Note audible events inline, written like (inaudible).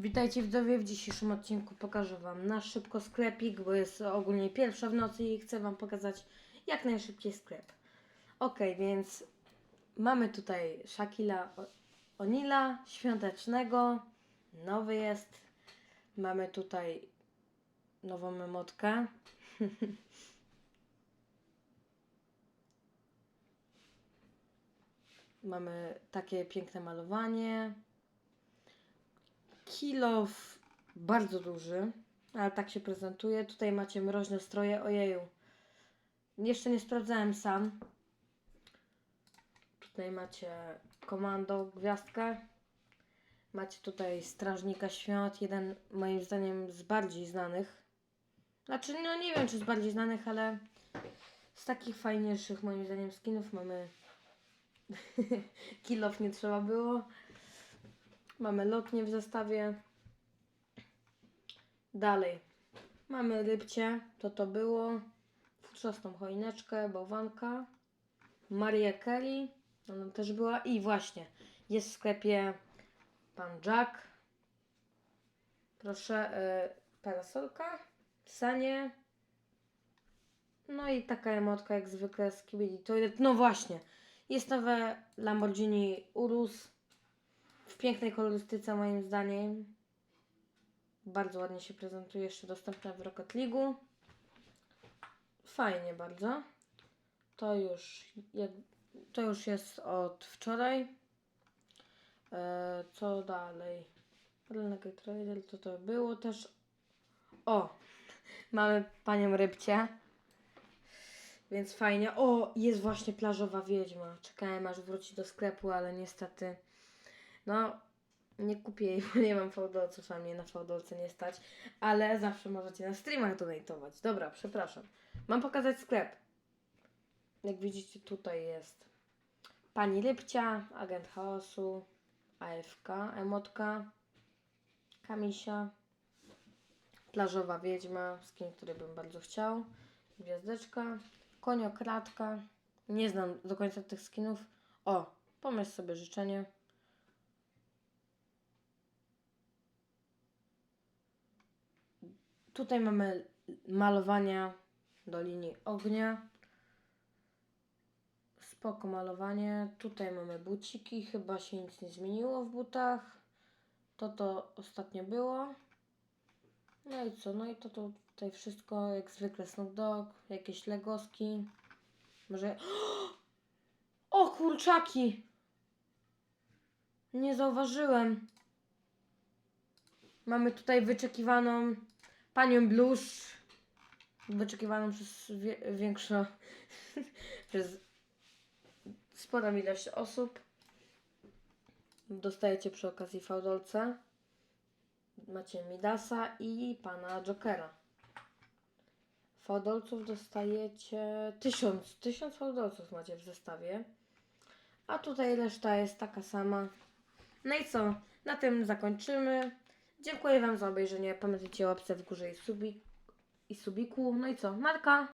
Witajcie widzowie, w dzisiejszym odcinku pokażę Wam na szybko sklepik, bo jest ogólnie pierwsza w nocy i chcę Wam pokazać jak najszybciej sklep. Ok, więc mamy tutaj Shakila Onila, świątecznego, nowy jest. Mamy tutaj nową memotkę. (laughs) mamy takie piękne malowanie. Kilof bardzo duży, ale tak się prezentuje. Tutaj macie mroźne stroje, ojeju. Jeszcze nie sprawdzałem sam. Tutaj macie komando, gwiazdkę. Macie tutaj strażnika świąt, jeden moim zdaniem z bardziej znanych. Znaczy, no nie wiem czy z bardziej znanych, ale z takich fajniejszych moim zdaniem skinów mamy (laughs) Kilof nie trzeba było. Mamy lotnie w zestawie. Dalej. Mamy rybcie, to to było. Futrzastą choineczkę, bałwanka. Maria Kelly, ona też była. I właśnie, jest w sklepie pan Jack. Proszę, y, parasolka, sanie. No i taka emotka jak zwykle z Kibili Toilet. No właśnie, jest nowe Lamborghini Urus w pięknej kolorystyce moim zdaniem. Bardzo ładnie się prezentuje, jeszcze dostępne w Rocket League'u. Fajnie bardzo. To już, to już jest od wczoraj. E, co dalej? Renegade Trader, to to było też. O! (laughs) Mamy panią Rybcie. Więc fajnie. O, jest właśnie plażowa wiedźma. Czekałem aż wróci do sklepu, ale niestety. No, nie kupię jej, (laughs) bo nie mam fałdolców, a mnie na fałdolce nie stać. Ale zawsze możecie na streamach donatować. Dobra, przepraszam. Mam pokazać sklep. Jak widzicie, tutaj jest Pani Rybcia, Agent Chaosu, AFK, Emotka, Kamisia, Plażowa Wiedźma, skin, który bym bardzo chciał, Gwiazdeczka, Koniokratka. Nie znam do końca tych skinów. O, pomyśl sobie życzenie. Tutaj mamy malowania do linii ognia. Spoko malowanie. Tutaj mamy buciki. Chyba się nic nie zmieniło w butach. To to ostatnio było. No i co? No i to, to tutaj wszystko jak zwykle Snoop Dogg. Jakieś legoski. Może... (gasps) O kurczaki! Nie zauważyłem. Mamy tutaj wyczekiwaną panią Blusz. Wyczekiwaną przez wie, większą, (laughs) przez sporą ilość osób. Dostajecie przy okazji fałdolce. Macie Midasa i pana Jokera. Fałdolców dostajecie tysiąc. Tysiąc fałdolców macie w zestawie. A tutaj reszta jest taka sama. No i co? Na tym zakończymy. Dziękuję Wam za obejrzenie. Pamiętajcie o łapce w górze i, subi i subiku. No i co? Marka!